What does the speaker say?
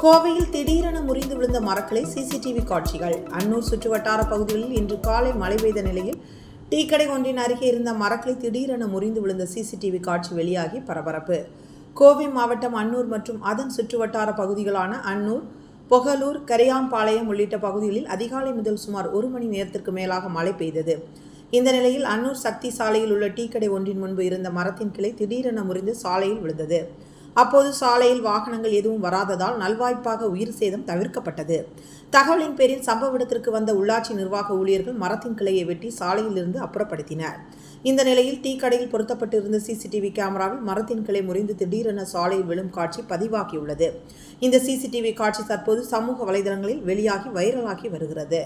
கோவையில் திடீரென முறிந்து விழுந்த மரக்களை சிசிடிவி காட்சிகள். அன்னூர் சுற்றுவட்டார பகுதிகளில் இன்று காலை மழை பெய்த நிலையில் டீக்கடை ஒன்றின் அருகே இருந்த மரக்களை திடீரென முறிந்து விழுந்த சிசிடிவி காட்சி வெளியாகி பரபரப்பு. கோவை மாவட்டம் அன்னூர் மற்றும் அதன் சுற்றுவட்டார பகுதிகளான அன்னூர் பொகலூர் கரியாம்பாளையம் உள்ளிட்ட பகுதிகளில் அதிகாலை முதல் சுமார் ஒரு மணி நேரத்திற்கு மேலாக மழை பெய்தது. இந்த நிலையில் அன்னூர் சக்தி சாலையில் உள்ள டீக்கடை ஒன்றின் முன்பு இருந்த மரத்தின் கிளை திடீரென முறிந்து சாலையில் விழுந்தது. அப்போது சாலையில் வாகனங்கள் எதுவும் வராததால் நல்வாய்ப்பாக உயிர் சேதம் தவிர்க்கப்பட்டது. தகவலின் பேரில் சம்பவ இடத்திற்கு வந்த உள்ளாட்சி நிர்வாக ஊழியர்கள் மரத்தின் கிளையை வெட்டி சாலையிலிருந்து அப்புறப்படுத்தினர். இந்த நிலையில் டீக்கடையில் பொருத்தப்பட்டிருந்த சிசிடிவி கேமராவில் மரத்தின் கிளை முறிந்து திடீரென சாலையில் விழும் காட்சி பதிவாகியுள்ளது. இந்த சிசிடிவி காட்சி தற்போது சமூக வலைதளங்களில் வெளியாகி வைரலாகி வருகிறது.